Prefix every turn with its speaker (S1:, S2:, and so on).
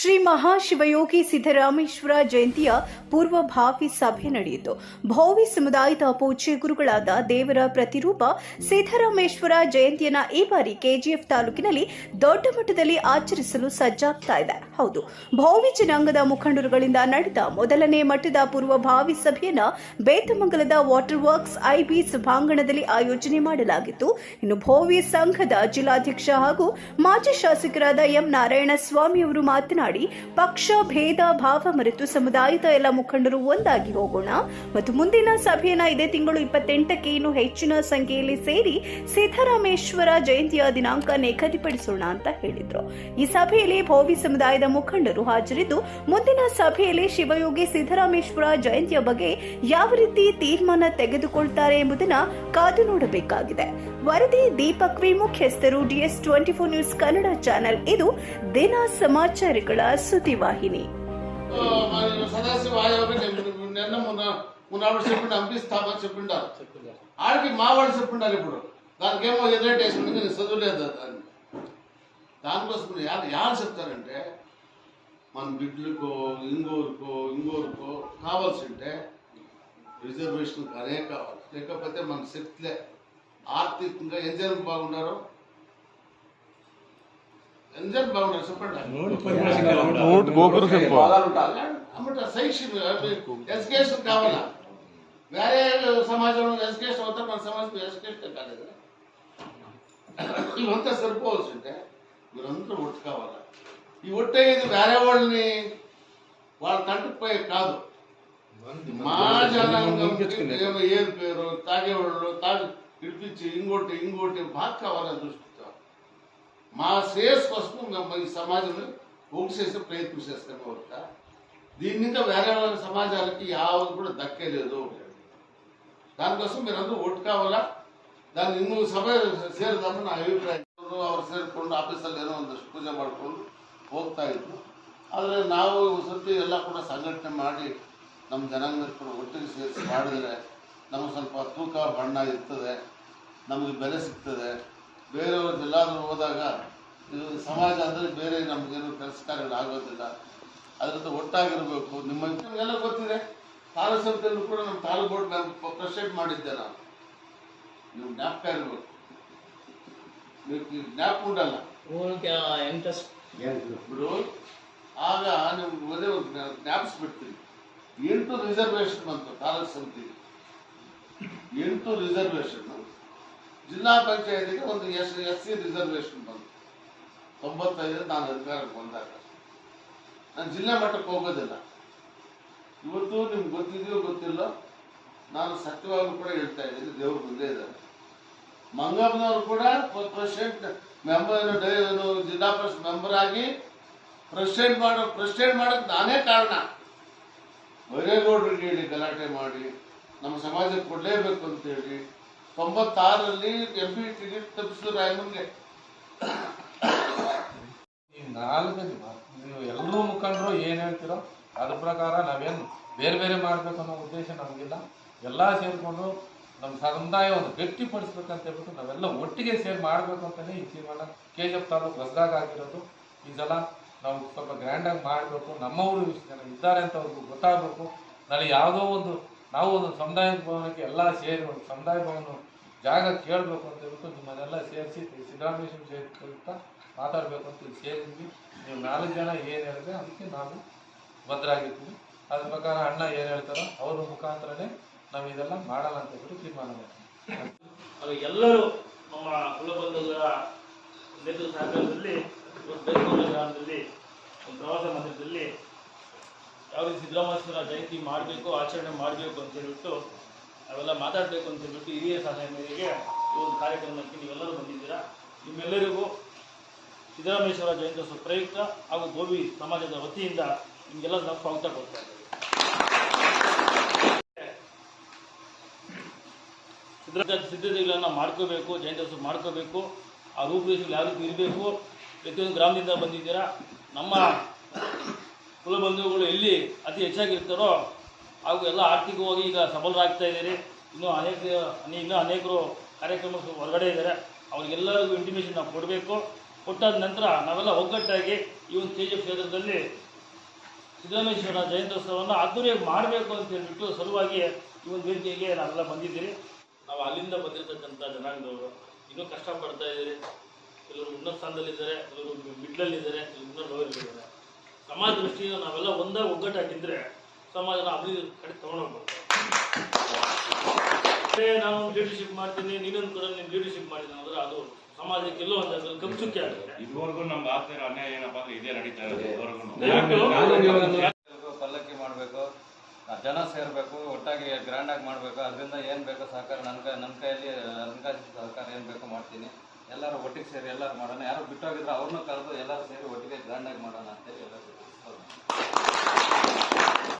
S1: ಶ್ರೀ ಮಹಾಶಿವಯೋಗಿ ಸಿದ್ದರಾಮೇಶ್ವರ ಜಯಂತಿಯ ಪೂರ್ವಭಾವಿ ಸಭೆ ನಡೆಯಿತು. ಭೋವಿ ಸಮುದಾಯದ ಪೂಜ್ಯ ಗುರುಗಳಾದ ದೇವರ ಪ್ರತಿರೂಪ ಸಿದ್ದರಾಮೇಶ್ವರ ಜಯಂತಿಯನ್ನ ಈ ಬಾರಿ ಕೆಜಿಎಫ್ ತಾಲೂಕಿನಲ್ಲಿ ದೊಡ್ಡ ಮಟ್ಟದಲ್ಲಿ ಆಚರಿಸಲು ಸಜ್ಜಾಗ್ತಾ ಇದೆ. ಹೌದು ಭೋವಿ ಜನಾಂಗದ ಮುಖಂಡರುಗಳಿಂದ ನಡೆದ ಮೊದಲನೇ ಮಟ್ಟದ ಪೂರ್ವಭಾವಿ ಸಭೆಯನ್ನ ಬೇತಮಂಗಲದ ವಾಟರ್ ವರ್ಕ್ಸ್ ಐಬಿ ಸಭಾಂಗಣದಲ್ಲಿ ಆಯೋಜನೆ ಮಾಡಲಾಗಿತ್ತು. ಇನ್ನು ಭೋವಿ ಸಂಘದ ಜಿಲ್ಲಾಧ್ಯಕ್ಷ ಹಾಗೂ ಮಾಜಿ ಶಾಸಕರಾದ ಎಂ ನಾರಾಯಣ ಸ್ವಾಮಿ ಅವರು ಮಾತನಾಡಿ ಪಕ್ಷ, ಭೇದ, ಭಾವ, ಮರೆತು ಸಮುದಾಯದ ಎಲ್ಲ ಮುಖಂಡರು ಒಂದಾಗಿ ಹೋಗೋಣ. ಮತ್ತು ಮುಂದಿನ ಸಭೆಯನ್ನ ಇದೇ ತಿಂಗಳು ಇಪ್ಪತ್ತೆಂಟಕ್ಕೆ ಇನ್ನು ಹೆಚ್ಚಿನ ಸಂಖ್ಯೆಯಲ್ಲಿ ಸೇರಿ ಸಿದ್ದರಾಮೇಶ್ವರ ಜಯಂತಿಯ ದಿನಾಂಕ ನಿಗದಿಪಡಿಸೋಣ ಅಂತ ಹೇಳಿದ್ರು. ಈ ಸಭೆಯಲ್ಲಿ ಭೋವಿ ಸಮುದಾಯದ ಮುಖಂಡರು ಹಾಜರಿದ್ದು, ಮುಂದಿನ ಸಭೆಯಲ್ಲಿ ಶಿವಯೋಗಿ ಸಿದ್ದರಾಮೇಶ್ವರ ಜಯಂತಿಯ ಬಗ್ಗೆ ಯಾವ ರೀತಿ ತೀರ್ಮಾನ ತೆಗೆದುಕೊಳ್ತಾರೆ ಎಂಬುದನ್ನ ಕಾದು ನೋಡಬೇಕಾಗಿದೆ. ವರದಿ ದೀಪಕ್ ವಿ ಮುಖ್ಯಸ್ಥರು DS twenty four news Kannada channel ಇದು ದಿನ సమాచారికల సుతివాహిని
S2: మరి సదాశివ ఆయోగ నిన్న మొన్న మున్నాడు చెప్పిండు పంపిస్తామని చెప్పిండారు ఆడికి మా వాళ్ళు చెప్పిండారు ఇప్పుడు దానికేమో ఎదురేట్ వేసింది నేను చదువులేదు దాన్ని దానికోసం యారు యారు చెప్తారంటే మన బిడ్డలకో ఇంగోరుకో ఇంగోరుకో కావాల్సి ఉంటే రిజర్వేషన్ అనే కావాలి లేకపోతే మన శక్తిలే ఆర్థికంగా ఎంత జనం బాగున్నారు? ఎంత జనం బాగున్నారు చెప్పండి.
S3: నోట్
S2: అమ్మట ఎడ్యుకేషన్ కావాలా? వేరే సమాజంలో ఎడ్యుకేషన్ అవుతా మన సమాజంలో ఎడ్యుకేషన్ కాలేదు. ఇవంతా సరిపోవచ్చు అంటే మీరందరూ ఒట్టు కావాలా? ఈ ఒట్టేది వేరే వాళ్ళని వాళ్ళ తంటుకుపోయే కాదు. మా జనాంగం ఏమో ఏరు పేరు? తాగేవాళ్ళు తాగి పిలిపించి ఇంకోటి ఇంకోటి బాగా కావాలని చూసుకుంటాం మా శ్రేయస్ కోసం మేము ఈ సమాజంలో పోగు చేసే ప్రయత్నం చేస్తాం ఒకట దీన్ని ఇంకా వేరే వాళ్ళ సమాజాలకి యావది కూడా దక్కేలేదు దానికోసం మీరందరూ ఓటు కావాలా దాన్ని ಇನ್ನೂ ಸಭೆ ಸೇರಿದನ್ನು ನಾ ಅಭಿಪ್ರಾಯ ಅವ್ರು ಸೇರಿಕೊಂಡು ಆಫೀಸಲ್ಲಿ ಏನೋ ಒಂದಷ್ಟು ಪೂಜೆ ಮಾಡಿಕೊಂಡು ಹೋಗ್ತಾ ಇದ್ರು ಆದರೆ ನಾವು ಸತಿ ಎಲ್ಲ ಕೂಡ ಸಂಘಟನೆ ಮಾಡಿ ನಮ್ಮ ಜನಾಂಗ ಕೂಡ ಒಟ್ಟಿಗೆ ಸೇರಿಸಿ ಮಾಡಿದರೆ ನಮಗೆ ಸ್ವಲ್ಪ ತೂಕ ಬಣ್ಣ ಇರ್ತದೆ ನಮಗೆ ಬೆಲೆ ಸಿಗ್ತದೆ. ಬೇರೆಯವ್ರದ್ದು ಎಲ್ಲಾದರೂ ಹೋದಾಗ ಇದು ಸಮಾಜ ಅಂದರೆ ಬೇರೆ ನಮಗೇನು ಕೆಲಸ ಕಾರ್ಯಗಳು ಆಗೋದಿಲ್ಲ. ಅದರಿಂದ ಒಟ್ಟಾಗಿರಬೇಕು. ನಿಮ್ಮ ಎಲ್ಲ ಗೊತ್ತಿದೆ. ತಾಲೂಕು ಸಮಿತಿಯಲ್ಲೂ ಕೂಡ ನಮ್ಮ ತಾಲೂಕು ಬೋರ್ಡ್ ಪ್ರೆಸೆಂಟ್ ಮಾಡಿದ್ದೆ ನಾನು. ನೀವು ಜ್ಞಾಪಕ ಇರಬೇಕು. ನೀವು ಜ್ಞಾಪಕ ಉಂಟಲ್ಲ?
S4: ನಿಮ್ಗೆ
S2: ಬಿಡು. ಆಗ ನೀವು ಒದೇ ಜ್ಞಾಪಿಸ್ಬಿಡ್ತೀನಿ. ಎಂಟು ರಿಸರ್ವೇಶನ್ ಬಂತು ತಾಲೂಕು ಸಮಿತಿಗೆ. ಎಂಟು ರಿಸರ್ವೇಷನ್ ಜಿಲ್ಲಾ ಪಂಚಾಯತಿಗೆ ಒಂದು ಎಸ್ ಎಸ್ ಸಿ ರಿಸರ್ವೇಶನ್ ಬಂತು. ತೊಂಬತ್ತೈದು ನಾನು ಅಧಿಕಾರಕ್ಕೆ ಬಂದಾಗ. ನಾನು ಜಿಲ್ಲಾ ಮಟ್ಟಕ್ಕೆ ಹೋಗೋದಿಲ್ಲ. ಇವತ್ತು ನಿಮ್ಗೆ ಗೊತ್ತಿದೆಯೋ ಗೊತ್ತಿಲ್ಲ, ನಾನು ಸತ್ಯವಾಗಿ ಕೂಡ ಹೇಳ್ತಾ ಇದ್ದೀನಿ, ದೇವ್ರ ಮುಂದೆ ಇದ್ದಾರೆ. ಮಂಗಮ್ಮನವರು ಕೂಡ president member Zilla Parishad member ಆಗಿ ಪ್ರೆಸಿಡೆಂಟ್ ಮಾಡೋ ಪ್ರೆಸಿಡೆಂಟ್ ಮಾಡೋಕೆ ನಾನೇ ಕಾರಣ. ಬೈರೇಗೌಡರಿಗೆ ಹೇಳಿ ಗಲಾಟೆ ಮಾಡಿ, ನಮ್ಮ ಸಮಾಜಕ್ಕೆ ಕೊಡಲೇಬೇಕು ಅಂತ ಹೇಳಿ ತೊಂಬತ್ತಾರರಲ್ಲಿ ಎಂ ಪಿ ಟಿಕೆಟ್ ತಪ್ಪಿಸಿದ್ರು
S3: ಈ ನಾಲ್ಕು ನೀವು ಎಲ್ಲರೂ ಮುಖಂಡರು ಏನು ಹೇಳ್ತೀರೋ ಅದ್ರ ಪ್ರಕಾರ ನಾವೇನು ಬೇರೆ ಬೇರೆ ಮಾಡಬೇಕು ಅನ್ನೋ ಉದ್ದೇಶ ನಮಗಿಲ್ಲ. ಎಲ್ಲ ಸೇರಿಕೊಂಡು ನಮ್ಮ ಸಮುದಾಯವನ್ನು ಗಟ್ಟಿಪಡಿಸ್ಬೇಕಂತ ಹೇಳ್ಬಿಟ್ಟು ನಾವೆಲ್ಲ ಒಟ್ಟಿಗೆ ಸೇರಿ ಮಾಡಬೇಕು ಅಂತಲೇ ಈ ತೀರ್ಮಾನ ಕೆ ಎಫ್ ತಾಲೂಕು ಹೊಸದಾಗ ಆಗಿರೋದು. ಈ ಸಲ ನಾವು ಸ್ವಲ್ಪ ಗ್ರ್ಯಾಂಡಾಗಿ ಮಾಡಬೇಕು. ನಮ್ಮವರು ಇಷ್ಟು ಜನ ಇದ್ದಾರೆ ಅಂತ ಅವ್ರಿಗೂ ಗೊತ್ತಾಗಬೇಕು. ನಾಳೆ ಯಾವುದೋ ಒಂದು ನಾವು ಒಂದು ಸಮುದಾಯ ಭವನಕ್ಕೆ ಎಲ್ಲ ಸೇರಿ ಒಂದು ಸಮುದಾಯ ಭವನ ಜಾಗ ಕೇಳಬೇಕು ಅಂತ ಹೇಳ್ಬಿಟ್ಟು ನಿಮ್ಮನ್ನೆಲ್ಲ ಸೇರಿಸಿ ಸಿದ್ದರಾಮೇಶ್ವರ ಜಯಂತಿ ಮಾತಾಡಬೇಕು ಅಂತ ಸೇರಿದ್ವಿ. ನೀವು ನಾಲ್ಕು ಜನ ಏನು ಹೇಳಿದ್ರೆ ಅದಕ್ಕೆ ನಾವು ಭದ್ರಾಗಿರ್ತೀವಿ ಅದ್ರ ಪ್ರಕಾರ ಅಣ್ಣ ಏನು ಹೇಳ್ತಾರೋ ಅವ್ರ ಮುಖಾಂತರನೇ ನಾವು ಇದೆಲ್ಲ ಮಾಡಲ್ಲ ಅಂತ ಹೇಳ್ಬಿಟ್ಟು ತೀರ್ಮಾನ ಮಾಡ್ತೀವಿ.
S4: ಎಲ್ಲರೂ ನಮ್ಮ ಕುಲಬಂಧುಗಳ ನೇತೃತ್ವ ಗ್ರಾಮದಲ್ಲಿ, ಒಂದು ಪ್ರವಾಸ ಮಂದಿರದಲ್ಲಿ ಯಾವ ರೀತಿ ಜಯಂತಿ ಮಾಡಬೇಕು, ಆಚರಣೆ ಮಾಡಬೇಕು ಅಂತ ಹೇಳ್ಬಿಟ್ಟು ಅವೆಲ್ಲ ಮಾತಾಡಬೇಕು ಅಂತ ಹೇಳ್ಬಿಟ್ಟು ಹಿರಿಯ ಸಲಹೆ ಮೇರೆಗೆ ಈ ಒಂದು ಕಾರ್ಯಕ್ರಮಕ್ಕೆ ನೀವೆಲ್ಲರೂ ಬಂದಿದ್ದೀರಾ? ನಿಮ್ಮೆಲ್ಲರಿಗೂ ಸಿದ್ದರಾಮೇಶ್ವರ ಜಯಂತ್ಯೋತ್ಸವ ಪ್ರಯುಕ್ತ ಹಾಗೂ ಗೋವಿ ಸಮಾಜದ ವತಿಯಿಂದ ನಿಮಗೆಲ್ಲ ನಾವು ಸ್ವಾಗತ ಕೊಡ್ತಾ ಇದ್ದೀವಿ ಸಿದ್ಧ ಸಿದ್ಧತೆಗಳನ್ನು ಮಾಡ್ಕೋಬೇಕು ಜಯಂತ್ಯೋತ್ಸವ ಮಾಡ್ಕೋಬೇಕು, ಆ ರೂಪುರೇಷೆಗಳು ಯಾವ ರೀತಿ ಇರಬೇಕು, ಪ್ರತಿಯೊಂದು ಗ್ರಾಮದಿಂದ ಬಂದಿದ್ದೀರಾ? ನಮ್ಮ ಕುಲಬಂಧುಗಳು ಎಲ್ಲಿ ಅತಿ ಹೆಚ್ಚಾಗಿರ್ತಾರೋ ಹಾಗೂ ಎಲ್ಲ ಆರ್ಥಿಕವಾಗಿ ಈಗ ಸಬಲರಾಗ್ತಾ ಇದ್ದೀರಿ. ಇನ್ನೂ ಅನೇಕ, ಇನ್ನೂ ಅನೇಕರು ಕಾರ್ಯಕ್ರಮ ಹೊರಗಡೆ ಇದ್ದಾರೆ. ಅವರಿಗೆಲ್ಲರಿಗೂ ಇಂಟಿಮೇಷನ್ ನಾವು ಕೊಡಬೇಕು. ಕೊಟ್ಟಾದ ನಂತರ ನಾವೆಲ್ಲ ಒಗ್ಗಟ್ಟಾಗಿ ಈ ಒಂದು ಕೆ ಜಿ ಎಫ್ ಕ್ಷೇತ್ರದಲ್ಲಿ ಸಿದ್ದರಾಮೇಶ್ವರ ಜಯಂತ್ಯೋತ್ಸವವನ್ನು ಅದ್ದೂರಿಯಾಗಿ ಮಾಡಬೇಕು ಅಂತ ಹೇಳಿಬಿಟ್ಟು ಸಲುವಾಗಿ ಈ ಒಂದು ವೇದಿಕೆಗೆ ನಾವೆಲ್ಲ ಬಂದಿದ್ದೀರಿ. ನಾವು ಅಲ್ಲಿಂದ ಬಂದಿರತಕ್ಕಂಥ ಜನಾಂಗದವರು ಇನ್ನೂ ಕಷ್ಟಪಡ್ತಾ ಇದ್ದೀರಿ. ಕೆಲವರು ಉನ್ನತ ಸ್ಥಾನದಲ್ಲಿದ್ದಾರೆ, ಕೆಲವರು ಮಿಡ್ಲಲ್ಲಿದ್ದಾರೆ, ಕೆಲವರು ಇನ್ನೂ ಲೋಯಲ್ಲಿದ್ದಾರೆ ಸಮಾಜ ದೃಷ್ಟಿಯಿಂದ ನಾವೆಲ್ಲ ಒಂದೇ ಒಗ್ಗಟ್ಟಾಗಿದ್ರೆ ಸಮಾಜನ ಅಭಿವೃದ್ಧಿ ಕಡೆ ತಗೊಂಡು ಅದೇ ನಾನು ಲೀಡರ್ಶಿಪ್ ಮಾಡ್ತೀನಿ ನೀನೊಂದು ಕೂಡ ನೀನು ಲೀಡರ್ಶಿಪ್ ಮಾಡಿದ್ದೀನಿ ಅಂದ್ರೆ ಅದು ಸಮಾಜಕ್ಕೆ ಎಲ್ಲೋ ಒಂದು ಜಾಗದಲ್ಲಿ ಕಮ್ಚುಕ್ಕಿ ಆಗುತ್ತೆ.
S5: ಇದುವರೆಗೂ ನಮ್ಗೆ ಆಗ್ತಿರೋ ಅನ್ಯಾಯ ಏನಪ್ಪಾ ಅಂದ್ರೆ ಇದೇ ನಡೀತಾ ಇರೋದು ಇದುವರೆಗೂ.
S6: ಪಲ್ಲಕ್ಕಿ ಮಾಡಬೇಕು ಜನ ಸೇರಬೇಕು ಒಟ್ಟಾಗಿ ಗ್ರ್ಯಾಂಡ್ ಆಗಿ ಮಾಡಬೇಕು. ಅದರಿಂದ ಏನು ಬೇಕೋ ಸಹಕಾರ? ನನ್ನ ಕೈ ನನ್ನ ಕೈಯಲ್ಲಿ ಹಣಕಾಸಿನ ಸಹಕಾರ ಏನು ಬೇಕೋ ಮಾಡ್ತೀನಿ. ಎಲ್ಲರೂ ಒಟ್ಟಿಗೆ ಸೇರಿ ಎಲ್ಲರೂ ಮಾಡೋಣ. ಯಾರು ಬಿಟ್ಟೋಗಿದ್ರೆ ಅವ್ರನ್ನೂ ಕರೆದು ಎಲ್ಲರೂ ಸೇರಿ ಒಟ್ಟಿಗೆ ಗ್ರ್ಯಾಂಡಾಗಿ ಮಾಡೋಣ ಅಂತೇಳಿ ಎಲ್ಲರೂ